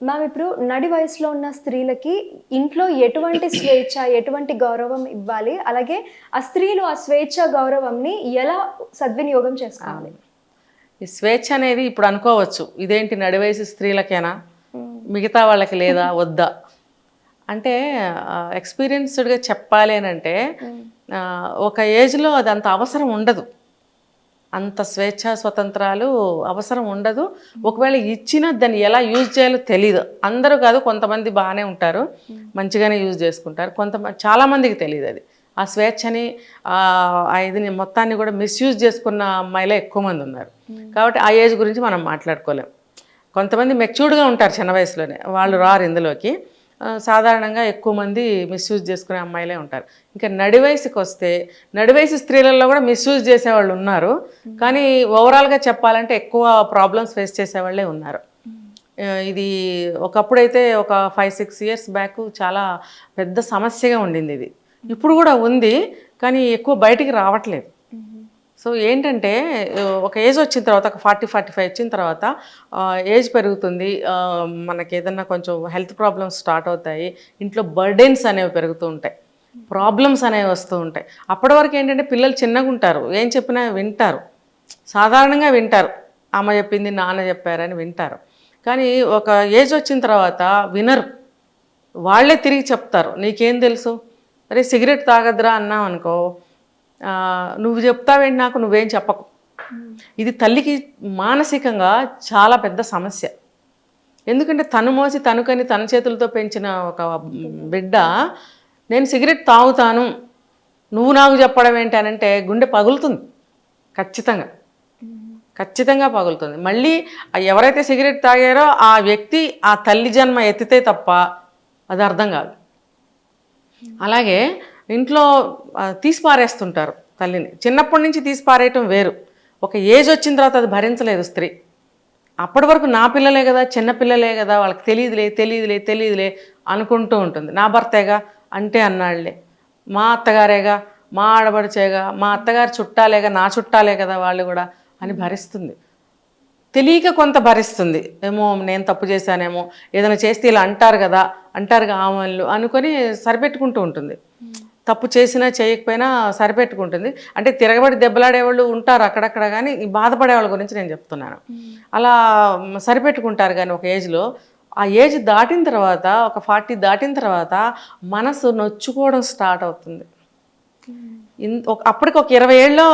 Ma'am ఇప్పుడు నడి వయసులో ఉన్న స్త్రీలకి ఇంట్లో ఎటువంటి స్వేచ్ఛ ఎటువంటి గౌరవం ఇవ్వాలి? అలాగే ఆ స్త్రీలు ఆ స్వేచ్ఛ గౌరవంని ఎలా సద్వినియోగం చేసుకోవాలి? ఈ స్వేచ్ఛ అనేది ఇప్పుడు అనుకోవచ్చు. ఇదేంటి నడివయసు స్త్రీలకేనా? మిగతా వాళ్ళకి లేదా? వద్దా? అంటే ఎక్స్పీరియన్స్డ్గా చెప్పాలి అని అంటే ఒక ఏజ్లో అది అంత అవసరం ఉండదు. అంత స్వేచ్ఛ స్వతంత్రాలు అవసరం ఉండదు. ఒకవేళ ఇచ్చినా దాన్ని ఎలా యూజ్ చేయాలో తెలియదు అందరూ కాదు కొంతమంది బాగానే ఉంటారు. మంచిగానే యూజ్ చేసుకుంటారు. కొంతమంది చాలామందికి తెలియదు అది. ఆ స్వేచ్ఛని ఆ ఇదిని మొత్తాన్ని కూడా మిస్యూజ్ చేసుకున్న అమ్మాయిలే ఎక్కువ మంది ఉన్నారు. కాబట్టి ఆ ఏజ్ గురించి మనం మాట్లాడుకోలేం. కొంతమంది మెచ్యూర్డ్గా ఉంటారు చిన్న వయసులోనే. వాళ్ళు రారు ఇందులోకి. సాధారణంగా ఎక్కువ మంది మిస్యూజ్ చేసుకునే అమ్మాయిలే ఉంటారు. ఇంకా నడి వయసుకి వస్తే నడి వయసు స్త్రీలలో కూడా మిస్యూజ్ చేసేవాళ్ళు ఉన్నారు. కానీ ఓవరాల్గా చెప్పాలంటే ఎక్కువ ప్రాబ్లమ్స్ ఫేస్ చేసేవాళ్ళే ఉన్నారు. ఇది ఒకప్పుడైతే ఒక ఫైవ్ సిక్స్ ఇయర్స్ బ్యాక్ చాలా పెద్ద సమస్యగా ఉండింది ఇది. ఇప్పుడు కూడా ఉంది కానీ ఎక్కువ బయటికి రావట్లేదు. సో ఏంటంటే ఒక ఏజ్ వచ్చిన తర్వాత ఒక ఫార్టీ ఫార్టీ ఫైవ్ వచ్చిన తర్వాత ఏజ్ పెరుగుతుంది. మనకి ఏదన్నా కొంచెం హెల్త్ ప్రాబ్లమ్స్ స్టార్ట్ అవుతాయి. ఇంట్లో బర్డెన్స్ అనేవి పెరుగుతూ ఉంటాయి. ప్రాబ్లమ్స్ అనేవి వస్తూ ఉంటాయి. అప్పటి వరకు ఏంటంటే పిల్లలు చిన్నగా ఉంటారు. ఏం చెప్పినా వింటారు. సాధారణంగా వింటారు. అమ్మ చెప్పింది నాన్న చెప్పారని వింటారు. కానీ ఒక ఏజ్ వచ్చిన తర్వాత వినరు. వాళ్ళే తిరిగి చెప్తారు. నీకేం తెలుసు? అరే సిగరెట్ తాగద్రా అన్నాం అనుకో నువ్వు చెప్తావేంటి నాకు నువ్వేం చెప్పకు. ఇది తల్లికి మానసికంగా చాలా పెద్ద సమస్య. ఎందుకంటే తను మోసి తనుకని తన చేతులతో పెంచిన ఒక బిడ్డ నేను సిగరెట్ తాగుతాను నువ్వు నాకు చెప్పడం ఏంటి అని అంటే గుండె పగులుతుంది. ఖచ్చితంగా. ఖచ్చితంగా పగులుతుంది. మళ్ళీ ఎవరైతే సిగరెట్ తాగారో ఆ వ్యక్తి ఆ తల్లి జన్మ ఎత్తితే తప్ప అది అర్థం కాదు. అలాగే ఇంట్లో తీసిపారేస్తుంటారు తల్లిని. చిన్నప్పటి నుంచి తీసిపారేయటం వేరు. ఒక ఏజ్ వచ్చిన తర్వాత అది భరించలేదు స్త్రీ. అప్పటి వరకు నా పిల్లలే కదా చిన్న పిల్లలే కదా వాళ్ళకి తెలియదులే తెలియదులే తెలియదులే అనుకుంటూ ఉంటుంది. నా భర్తేగా? అంటే అన్నాళ్ళే. మా అత్తగారేగా? మా ఆడబడిచేగా మా అత్తగారు చుట్టాలేగా? నా చుట్టాలే కదా వాళ్ళు కూడా అని భరిస్తుంది. తెలియక కొంత భరిస్తుంది. ఏమో నేను తప్పు చేశానేమో ఏదైనా చేస్తే ఇలా అంటారు కదా అంటారుగా ఆమెలు అనుకొని సరిపెట్టుకుంటూ ఉంటుంది. తప్పు చేసినా చేయకపోయినా సరిపెట్టుకుంటుంది. అంటే తిరగబడి దెబ్బలాడేవాళ్ళు ఉంటారు అక్కడక్కడ కానీ ఈ బాధపడే వాళ్ళ గురించి నేను చెప్తున్నాను. అలా సరిపెట్టుకుంటారు కానీ ఒక ఏజ్లో ఆ ఏజ్ దాటిన తర్వాత ఒక ఫార్టీ దాటిన తర్వాత మనసు నొచ్చుకోవడం స్టార్ట్ అవుతుంది. ఇన్ ఒక అప్పటికి ఒక ఇరవై ఏళ్ళలో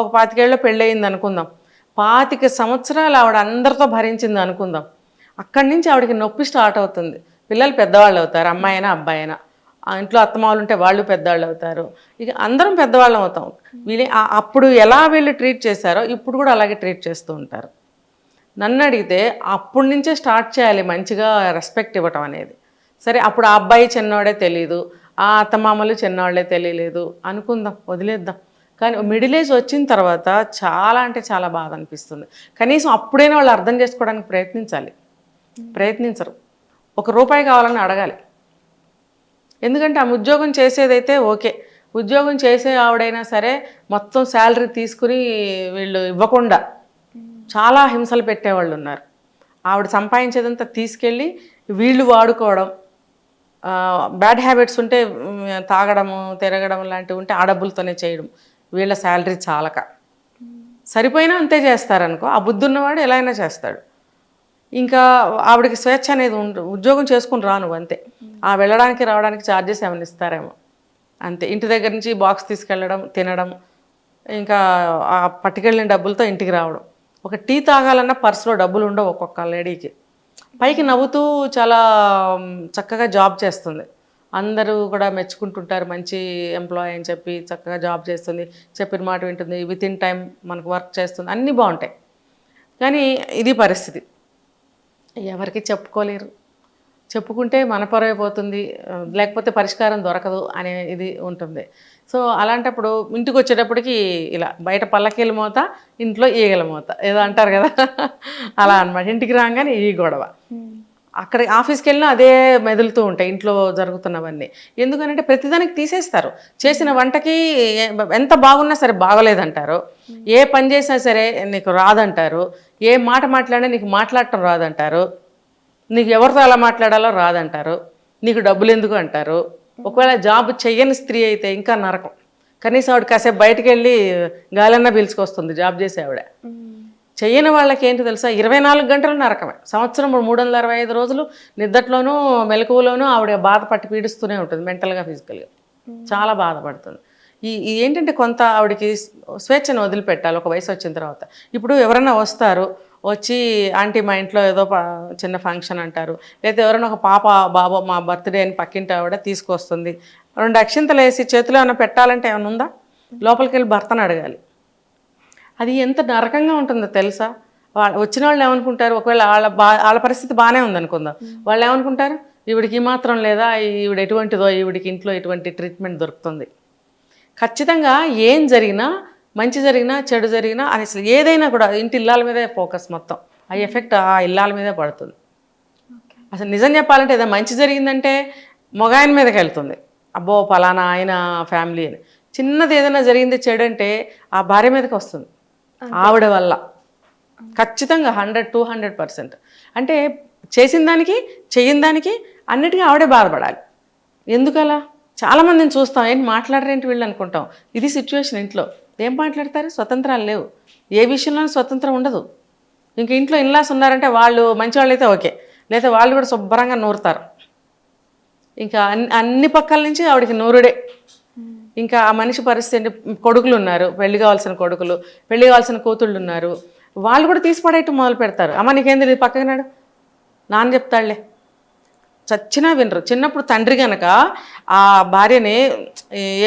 ఒక పాతికేళ్ళలో పెళ్ళయింది అనుకుందాం. పాతిక సంవత్సరాలు ఆవిడ అందరితో భరించింది అనుకుందాం. అక్కడి నుంచి ఆవిడకి నొప్పి స్టార్ట్ అవుతుంది. పిల్లలు పెద్దవాళ్ళు అవుతారు అమ్మాయి అయినా అబ్బాయి అయినా ఆ ఇంట్లో అత్తమావులు ఉంటే వాళ్ళు పెద్దవాళ్ళు అవుతారు ఇక అందరం పెద్దవాళ్ళం అవుతాం వీళ్ళే అప్పుడు ఎలా వీళ్ళు ట్రీట్ చేశారో ఇప్పుడు కూడా అలాగే ట్రీట్ చేస్తూ ఉంటారు. నన్ను అడిగితే అప్పటి నుంచే స్టార్ట్ చేయాలి మంచిగా రెస్పెక్ట్ ఇవ్వటం అనేది. సరే అప్పుడు ఆ అబ్బాయి చిన్నవాడే తెలియదు ఆ అత్తమామలు చిన్నవాళ్ళే తెలియలేదు అనుకుందాం వదిలేద్దాం. కానీ మిడిల్ ఏజ్ వచ్చిన తర్వాత చాలా అంటే చాలా బాధ అనిపిస్తుంది. కనీసం అప్పుడైనా వాళ్ళు అర్థం చేసుకోవడానికి ప్రయత్నించాలి. ప్రయత్నించరు. ఒక రూపాయి కావాలని అడగాలి. ఎందుకంటే ఆ ఉద్యోగం చేసేదైతే ఓకే. ఉద్యోగం చేసే ఆవిడైనా సరే మొత్తం శాలరీ తీసుకుని వీళ్ళు ఇవ్వకుండా చాలా హింసలు పెట్టేవాళ్ళు ఉన్నారు ఆవిడ సంపాదించేదంతా తీసుకెళ్ళి వీళ్ళు వాడుకోవడం బ్యాడ్ హ్యాబిట్స్ ఉంటే తాగడము తిరగడం లాంటివి ఉంటే ఆ డబ్బులతోనే చేయడం. వీళ్ళ శాలరీ చాలక. సరిపోయినా అంతే చేస్తారనుకో. ఆ బుద్ధి ఉన్నవాడు ఎలా అయినా చేస్తాడు. ఇంకా ఆవిడకి స్వేచ్ఛ అనేది ఉండు ఉద్యోగం చేసుకుని రాను అంతే. ఆ వెళ్ళడానికి రావడానికి ఛార్జెస్ ఏమైనా ఇస్తారేమో. అంతే. ఇంటి దగ్గర నుంచి బాక్స్ తీసుకెళ్ళడం తినడం ఇంకా ఆ పట్టుకెళ్ళిన డబ్బులతో ఇంటికి రావడం. ఒక టీ తాగాలన్నా పర్సులో డబ్బులు ఉండవు ఒక్కొక్క లేడీకి పైకి నవ్వుతూ చాలా చక్కగా జాబ్ చేస్తుంది. అందరూ కూడా మెచ్చుకుంటుంటారు మంచి ఎంప్లాయ్ అని చెప్పి చక్కగా జాబ్ చేస్తుంది. చెప్పిన మాట వింటుంది. విత్ ఇన్ టైం మనకు వర్క్ చేస్తుంది. అన్నీ బాగుంటాయి. కానీ ఇది పరిస్థితి. ఎవరికి చెప్పుకోలేరు. చెప్పుకుంటే మన పొరైపోతుంది లేకపోతే పరిష్కారం దొరకదు అనే ఇది ఉంటుంది. సో అలాంటప్పుడు ఇంటికి వచ్చేటప్పటికి ఇలా బయట పల్లకీలు మోత ఇంట్లో ఈగల మోత ఏదో అంటారు కదా. అలా అనమాట ఇంటికి రాగానే ఈ గొడవ. అక్కడ ఆఫీస్కి వెళ్ళినా అదే మెదులుతూ ఉంటాయి ఇంట్లో జరుగుతున్నవన్నీ. ఎందుకనంటే ప్రతిదానికి తీసేస్తారు. చేసిన వంటకి ఎంత బాగున్నా సరే బాగలేదంటారు. ఏ పని చేసినా సరే నీకు రాదంటారు. ఏ మాట మాట్లాడినా నీకు మాట్లాడటం రాదంటారు. నీకు ఎవరితో ఎలా మాట్లాడాలో రాదంటారు. నీకు డబ్బులు ఎందుకు అంటారు. ఒకవేళ జాబ్ చెయ్యని స్త్రీ అయితే ఇంకా నరకం. కనీసం ఆవిడ కాసేపు బయటికి వెళ్ళి గాలన్నా పీల్చుకొస్తుంది జాబ్ చేసే ఆవిడ. చెయ్యని వాళ్ళకి ఏంటి తెలుసా? ఇరవై నాలుగు గంటలు నరకమే సంవత్సరం మూడు వందల అరవై ఐదు రోజులు నిద్దట్లోనూ మెలకువలోనూ ఆవిడ బాధ పట్టి పీడిస్తూనే ఉంటుంది మెంటల్గా ఫిజికల్గా. చాలా బాధపడుతుంది. ఈ ఏంటంటే కొంత ఆవిడకి స్వేచ్ఛను వదిలిపెట్టాలి ఒక వయసు వచ్చిన తర్వాత. ఇప్పుడు ఎవరైనా వస్తారు వచ్చి ఆంటీ మా ఇంట్లో ఏదో చిన్న ఫంక్షన్ అంటారు లేదా ఎవరైనా ఒక పాప బాబు మా బర్త్డే అని పక్కింటి ఆవిడ తీసుకొస్తుంది. రెండు అక్షింతలు వేసి చేతిలో ఏమైనా పెట్టాలంటే ఏమైనా ఉందా? లోపలికి వెళ్ళి భర్తను అడగాలి. అది ఎంత నరకంగా ఉంటుందో తెలుసా? వాళ్ళ వచ్చిన వాళ్ళు ఏమనుకుంటారు? ఒకవేళ వాళ్ళ బా వాళ్ళ పరిస్థితి బాగానే ఉందనుకుందాం. వాళ్ళు ఏమనుకుంటారు? ఈవిడికి మాత్రం లేదా ఈవిడ ఎటువంటిదో ఈవిడికి ఇంట్లో ఎటువంటి ట్రీట్మెంట్ దొరుకుతుంది. ఖచ్చితంగా ఏం జరిగినా మంచి జరిగినా చెడు జరిగినా అది అసలు ఏదైనా కూడా ఇంటి ఇల్లాల మీదే ఫోకస్ మొత్తం. ఆ ఎఫెక్ట్ ఆ ఇల్లాల మీదే పడుతుంది. అసలు నిజం చెప్పాలంటే ఏదో మంచి జరిగిందంటే మొగాయన మీదకి వెళ్తుంది. అబ్బో పలానా ఆయన ఫ్యామిలీ అని. చిన్నది ఏదైనా జరిగింది చెడు అంటే ఆ భార్య మీదకి వస్తుంది. ఆవిడ వల్ల. ఖచ్చితంగా హండ్రెడ్ టూ హండ్రెడ్ పర్సెంట్. అంటే చేసిన దానికి చెయ్యని దానికి అన్నిటికీ ఆవిడే బాధపడాలి. ఎందుకలా? చాలామందిని చూస్తాం ఏంటి మాట్లాడరేంటి వీళ్ళు అనుకుంటాం. ఇది సిచ్యువేషన్ ఇంట్లో. ఏం మాట్లాడతారు? స్వతంత్రాలు లేవు. ఏ విషయంలోనూ స్వతంత్రం ఉండదు. ఇంక ఇంట్లో ఇన్లాస్ ఉన్నారంటే వాళ్ళు మంచి వాళ్ళైతే ఓకే. లేదా వాళ్ళు కూడా శుభ్రంగా నూరుతారు. ఇంకా అన్ని అన్ని పక్కల నుంచి ఆవిడకి నూరుడే. ఇంకా ఆ మనిషి పరిస్థితి కొడుకులు ఉన్నారు పెళ్ళి కావాల్సిన కొడుకులు పెళ్ళి కావాల్సిన కూతుళ్ళు ఉన్నారు. వాళ్ళు కూడా తీసి పడేయటం మొదలు పెడతారు. అమ్మ నీకేంది ఇది పక్కకి నాడు. నాన్న చెప్తాడులే. చచ్చినా వినరు. చిన్నప్పుడు తండ్రి కనుక ఆ భార్యని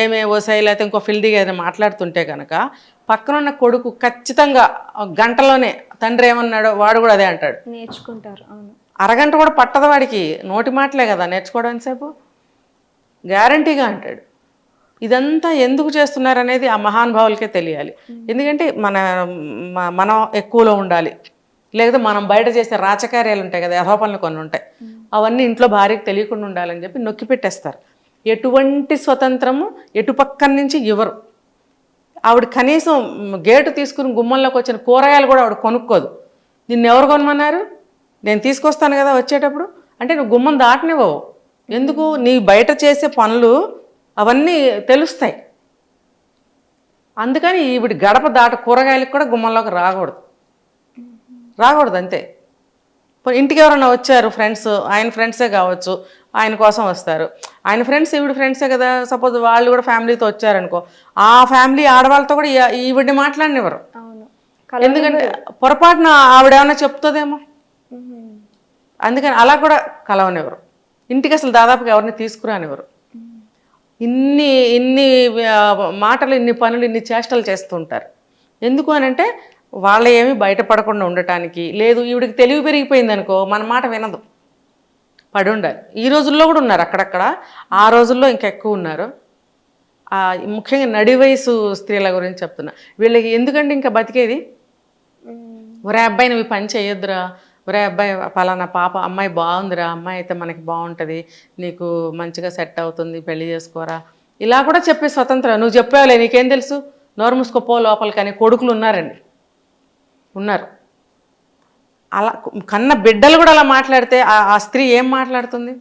ఏమే ఓసాయి లేకపోతే ఇంకో ఫిల్దీగా ఏదైనా మాట్లాడుతుంటే కనుక పక్కనున్న కొడుకు ఖచ్చితంగా గంటలోనే తండ్రి ఏమన్నాడో వాడు కూడా అదే అంటాడు. నేర్చుకుంటారు. అరగంట కూడా పట్టదు వాడికి. నోటి మాటలే కదా నేర్చుకోవడం సేపు గ్యారంటీగా అంటాడు. ఇదంతా ఎందుకు చేస్తున్నారు అనేది ఆ మహానుభావులకే తెలియాలి. ఎందుకంటే మన మనం ఎక్కువలో ఉండాలి. లేకపోతే మనం బయట చేసే రాచకార్యాలు ఉంటాయి కదా యథోపనులు కొన్ని ఉంటాయి. అవన్నీ ఇంట్లో భార్యకు తెలియకుండా ఉండాలని చెప్పి నొక్కి పెట్టేస్తారు. ఎటువంటి స్వతంత్రము ఎటు పక్కన నుంచి ఇవ్వరు ఆవిడ కనీసం గేటు తీసుకుని గుమ్మంలోకి వచ్చిన కూరగాయలు కూడా ఆవిడ కొనుక్కోదు. నిన్ను ఎవరు కొనమన్నారు? నేను తీసుకొస్తాను కదా వచ్చేటప్పుడు. అంటే నువ్వు గుమ్మం దాటనివ్వవు. ఎందుకు? నీ బయట చేసే పనులు అవన్నీ తెలుస్తాయి. అందుకని ఈవిడ గడప దాట కూరగాయలకు కూడా గుమ్మంలోకి రాకూడదు. రాకూడదు అంతే. ఇంటికి ఎవరైనా వచ్చారు ఫ్రెండ్స్ ఆయన ఫ్రెండ్సే కావచ్చు ఆయన కోసం వస్తారు. ఆయన ఫ్రెండ్స్ ఈవిడ ఫ్రెండ్సే కదా సపోజ్ వాళ్ళు కూడా ఫ్యామిలీతో వచ్చారనుకో ఆ ఫ్యామిలీ ఆడవాళ్ళతో కూడా ఈవిడ్ని మాట్లాడనివ్వరు. ఎందుకంటే పొరపాటున ఆవిడ ఏమైనా చెప్తుందేమో. అందుకని అలా కూడా కలవనివ్వరు. ఇంటికి అసలు దాదాపుగా ఎవరిని తీసుకురానివ్వరు. ఇన్ని ఇన్ని మాటలు ఇన్ని పనులు ఇన్ని చేష్టలు చేస్తుంటారు. ఎందుకు అని అంటే వాళ్ళ ఏమి బయటపడకుండా ఉండటానికి. లేదు ఈవిడికి తెలివి పెరిగిపోయింది అనుకో మన మాట వినదు. పడి ఉండాలి ఈ రోజుల్లో కూడా ఉన్నారు అక్కడక్కడ. ఆ రోజుల్లో ఇంకా ఎక్కువ ఉన్నారు ముఖ్యంగా నడి వయసు స్త్రీల గురించి చెప్తున్నా. వీళ్ళకి ఎందుకంటే ఇంకా బతికేది. ఒరే అబ్బాయి నువ్వు పని చేయొద్దురా. ఒరే అబ్బాయి పలానా పాప అమ్మాయి బాగుందిరా అమ్మాయి అయితే మనకి బాగుంటుంది నీకు మంచిగా సెట్ అవుతుంది పెళ్ళి చేసుకోరా. ఇలా కూడా చెప్పే స్వతంత్రం నువ్వు చెప్పావులే నీకేం తెలుసు? నోరు మూసుకోపో లోపలికి అని కొడుకులు ఉన్నారండి. ఉన్నారు. అలా కన్న బిడ్డలు కూడా అలా మాట్లాడితే ఆ స్త్రీ ఏం మాట్లాడుతుంది?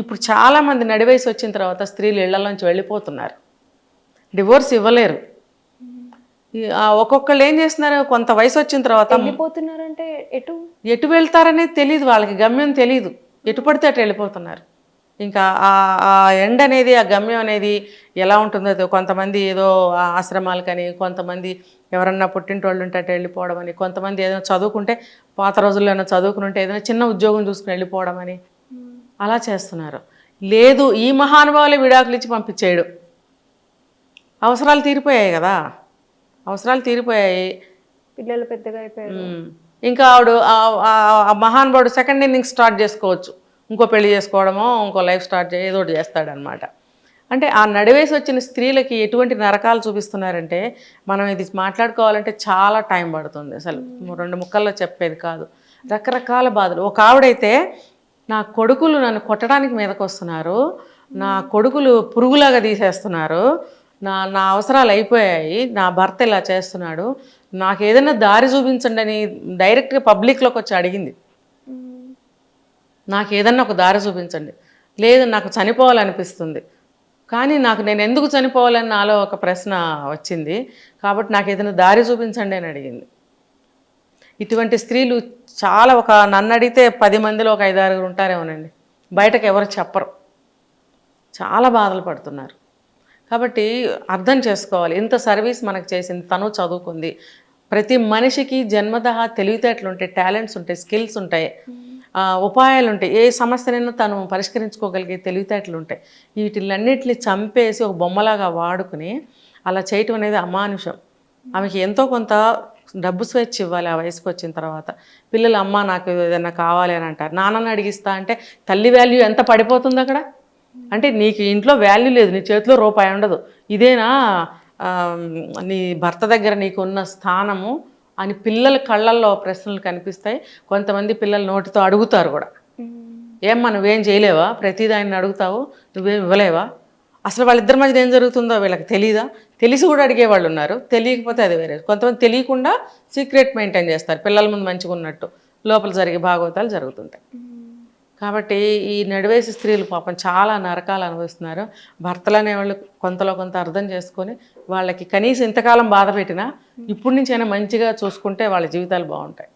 ఇప్పుడు చాలామంది నడివయసు వచ్చిన తర్వాత స్త్రీలు ఇళ్ళలోంచి వెళ్ళిపోతున్నారు. డివోర్స్ ఇవ్వలేరు. ఒక్కొక్కళ్ళు ఏం చేస్తున్నారు? కొంత వయసు వచ్చిన తర్వాత వెళ్ళిపోతున్నారంటే ఎటు? ఎటు వెళ్తారనేది తెలియదు వాళ్ళకి గమ్యం తెలియదు ఎటు పడితే అటు వెళ్ళిపోతున్నారు. ఇంకా ఆ ఆ ఎండ్ అనేది ఆ గమ్యం అనేది ఎలా ఉంటుందో కొంతమంది ఏదో ఆ ఆశ్రమాలకని కొంతమంది ఎవరన్నా పుట్టింటోళ్ళు ఉంటే అటు వెళ్ళిపోవడం అని కొంతమంది ఏదైనా చదువుకుంటే పాత రోజుల్లో ఏమైనా చదువుకుని ఉంటే ఏదైనా చిన్న ఉద్యోగం చూసుకుని వెళ్ళిపోవడం అని అలా చేస్తున్నారు. లేదు ఈ మహానుభావులే విడాకులు ఇచ్చి పంపించేయడు. అవసరాలు తీరిపోయాయి కదా. అవసరాలు తీరిపోయాయి. పిల్లలు పెద్దగా అయిపోయారు. ఇంకా ఆవిడ మహానుభావుడు సెకండ్ ఇన్నింగ్ స్టార్ట్ చేసుకోవచ్చు. ఇంకో పెళ్ళి చేసుకోవడమో ఇంకో లైఫ్ స్టార్ట్ చే ఏదో ఒకటి చేస్తాడనమాట. అంటే ఆ నడివేసి వచ్చిన స్త్రీలకి ఎటువంటి నరకాలు చూపిస్తున్నారంటే మనం ఇది మాట్లాడుకోవాలంటే చాలా టైం పడుతుంది. అసలు రెండు ముక్కల్లో చెప్పేది కాదు. రకరకాల బాధలు. ఒక ఆవిడైతే నా కొడుకులు నన్ను కొట్టడానికి మీదకి వస్తున్నారు నా కొడుకులు పురుగులాగా తీసేస్తున్నారు. నా నా అవసరాలు అయిపోయాయి నా భర్త ఇలా చేస్తున్నాడు నాకు ఏదైనా దారి చూపించండి అని డైరెక్ట్గా పబ్లిక్లోకి వచ్చి అడిగింది. నాకు ఏదన్నా ఒక దారి చూపించండి. లేదు నాకు చనిపోవాలనిపిస్తుంది. కానీ నాకు నేను ఎందుకు చనిపోవాలని నాలో ఒక ప్రశ్న వచ్చింది. కాబట్టి నాకు ఏదైనా దారి చూపించండి అని అడిగింది. ఇటువంటి స్త్రీలు చాలా ఒక నన్ను అడిగితే పది మందిలో ఒక ఐదారుగురు ఉంటారేమోనండి. బయటకు ఎవరు చెప్పరు. చాలా బాధలు పడుతున్నారు. కాబట్టి అర్థం చేసుకోవాలి. ఇంత సర్వీస్ మనకు చేసింది తను చదువుకుంది. ప్రతి మనిషికి జన్మదహ తెలివితేటలు ఉంటాయి టాలెంట్స్ ఉంటాయి స్కిల్స్ ఉంటాయి ఉపాయాలు ఉంటాయి ఏ సమస్యనైనా తను పరిష్కరించుకోగలిగే తెలివితేటలు ఉంటాయి వీటిలన్నిటిని చంపేసి ఒక బొమ్మలాగా వాడుకుని అలా చేయటం అనేది అమానుషం. ఆమెకి ఎంతో కొంత డబ్బు స్వేచ్ఛ ఇవ్వాలి ఆ వయసుకు వచ్చిన తర్వాత. పిల్లలు అమ్మ నాకు ఏదైనా కావాలి అని అంటారు. నాన్నని అడిగిస్తా అంటే తల్లి వాల్యూ ఎంత పడిపోతుంది అక్కడ అంటే నీకు ఇంట్లో వాల్యూ లేదు నీ చేతిలో రూపాయి ఉండదు. ఇదేనా నీ భర్త దగ్గర నీకు ఉన్న స్థానము అని పిల్లల కళ్ళల్లో ప్రశ్నలు కనిపిస్తాయి. కొంతమంది పిల్లలు నోటితో అడుగుతారు కూడా. ఏమ్మా నువ్వేం చేయలేవా? ప్రతిదీ ఆయన అడుగుతావు నువ్వేం ఇవ్వలేవా? అసలు వాళ్ళిద్దరి మధ్య ఏం జరుగుతుందో వీళ్ళకి తెలీదా? తెలిసి కూడా అడిగే వాళ్ళు ఉన్నారు. తెలియకపోతే అది వేరే. కొంతమంది తెలియకుండా సీక్రెట్ మెయింటైన్ చేస్తారు. పిల్లల ముందు మంచిగా ఉన్నట్టు లోపల జరిగే భాగవతాలు జరుగుతుంటాయి. కాబట్టి ఈ నడివేసి స్త్రీలు పాపం చాలా నరకాలు అనుభవిస్తున్నారు. భర్తలు అనేవాళ్ళు కొంతలో కొంత అర్థం చేసుకొని వాళ్ళకి కనీసం ఇంతకాలం బాధ పెట్టినా ఇప్పటి నుంచైనా మంచిగా చూసుకుంటే వాళ్ళ జీవితాలు బాగుంటాయి.